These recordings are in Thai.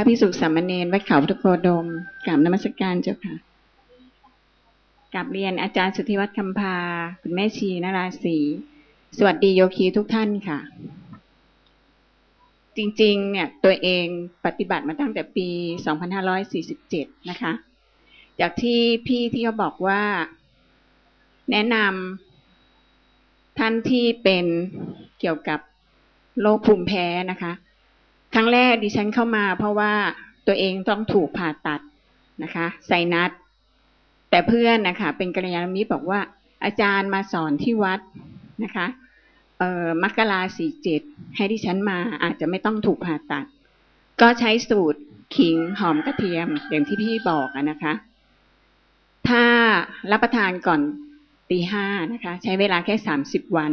ระพิสุสามเณรวัดเขาพุทธโคดมกราบนมัสการเจ้าค่ะกราบเรียนอาจารย์สุทธิวัฒน์คำพา คุณแม่ชีนราศีสวัสดีโยคีทุกท่านค่ะ จริงๆ เนี่ยตัวเองปฏิบัติมาตั้งแต่ปี 2547 นะคะ จากที่พี่ที่เขาบอกว่า แนะนำท่านที่เป็นเกี่ยวกับโรคภูมิแพ้นะคะ ครั้งแรกดิฉันเข้ามาเพราะว่าตัวเองต้องถูกผ่าตัดนะคะไซนัสแต่เพื่อนนะคะเป็นกัลยาณมิตรบอกว่า อาจารย์มาสอนที่วัดนะคะเอ่อมกราสี่เจ็ดให้ดิฉันมาอาจจะไม่ต้องถูกผ่าตัด ก็ใช้สูตรขิงหอมกระเทียมอย่างที่พี่บอกนะคะ ถ้ารับประทานก่อนตีห้านะคะ ใช้เวลาแค่สามสิบวัน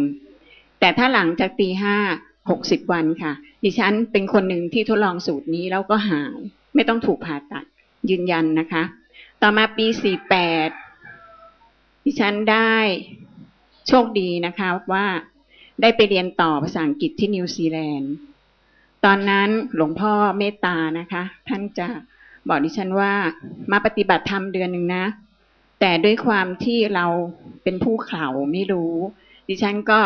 แต่ถ้าหลังจากตีห้า หกสิบวันค่ะ ดิฉันเป็นคนหนึ่งที่ทดลองสูตรนี้แล้วก็หาย ไม่ต้องถูกผ่าตัดยืนยันนะคะ ต่อมาปีสี่แปดดิฉันได้โชคดีนะคะว่าได้ไปเรียนต่อภาษาอังกฤษที่นิวซีแลนด์ ตอนนั้นหลวงพ่อเมตตานะคะ ท่านจะบอกดิฉันว่ามาปฏิบัติธรรมเดือนหนึ่งนะ แต่ด้วยความที่เราเป็นผู้เข่าไม่รู้ ดิฉันก็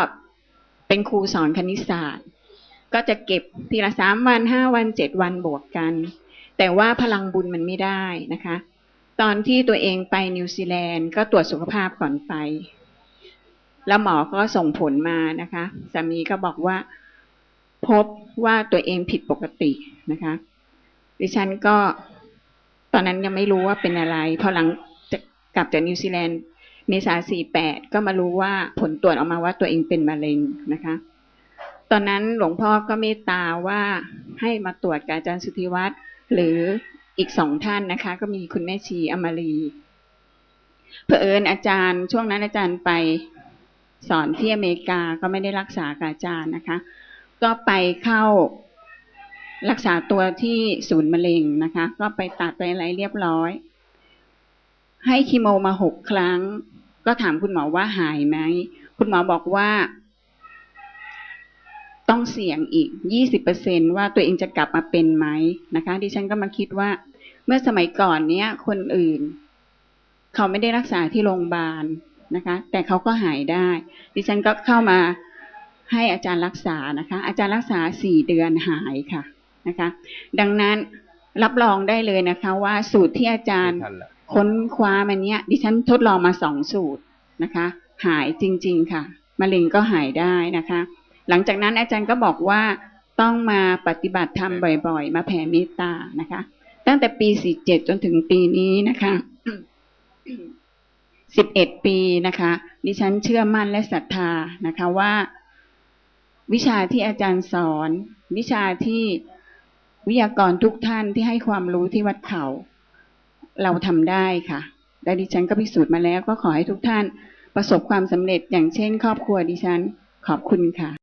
เป็นครูสอนคณิตศาสตร์ ก็จะเก็บทีละสามวันห้าวันเจ็ดวันบวกกัน แต่ว่าพลังบุญมันไม่ได้นะคะ ตอนที่ตัวเองไปนิวซีแลนด์ก็ตรวจสุขภาพก่อนไป แล้วหมอก็ส่งผลมานะคะสามีก็บอกว่าพบว่าตัวเองผิดปกตินะคะ ดิฉันก็ตอนนั้นยังไม่รู้ว่าเป็นอะไร พอหลังจะกลับจากนิวซีแลนด์เมษาสี่แปดก็มารู้ว่าผลตรวจออกมาว่าตัวเองเป็นมะเร็งนะคะ ตอนนั้นหลวงพ่อก็เมตตาว่าให้มาตรวจกับอาจารย์สุทธิวัฒน์หรืออีกสองท่านนะคะ ก็มีคุณแม่ชีอมรีเผอิญอาจารย์ช่วงนั้นอาจารย์ไปสอนที่อเมริกาก็ไม่ได้รักษากับอาจารย์นะคะ ก็ไปเข้ารักษาตัวที่ศูนย์มะเร็งนะคะ ก็ไปตัดไปอะไรเรียบร้อย ให้คีโมมาหกครั้ง ก็ถามคุณหมอว่าหายไหม คุณหมอบอกว่า ต้องเสี่ยงอีกยี่สิบเปอร์เซนว่าตัวเองจะกลับมาเป็นไหมนะคะ ดิฉันก็มาคิดว่า เมื่อสมัยก่อนเนี้ยคนอื่น เขาไม่ได้รักษาที่โรงพยาบาลนะคะ แต่เขาก็หายได้ ดิฉันก็เข้ามาให้อาจารย์รักษานะคะ อาจารย์รักษาสี่เดือนหายค่ะนะคะ ดังนั้นรับรองได้เลยนะคะ ว่าสูตรที่อาจารย์ไม่ทันละค้นคว้ามาเนี้ยดิฉันทดลองมาสองสูตรนะคะ หายจริง ๆ ค่ะมะเร็งก็หายได้นะคะ หลังจากนั้นอาจารย์ก็บอกว่าต้องมาปฏิบัติธรรมบ่อยๆ มาแผ่เมตตานะคะ ตั้งแต่ปีสี่เจ็ดจนถึงปีนี้นะคะสิบเอ็ดปีนะคะ ดิฉันเชื่อมั่นและศรัทธานะคะว่า วิชาที่อาจารย์สอน วิชาที่วิทยากรทุกท่านที่ให้ความรู้ที่วัดเขา เราทำได้ค่ะและดิฉันก็พิสูจน์มาแล้วก็ขอให้ทุกท่านประสบความสำเร็จอย่างเช่น ครอบครัวดิฉันขอบคุณค่ะ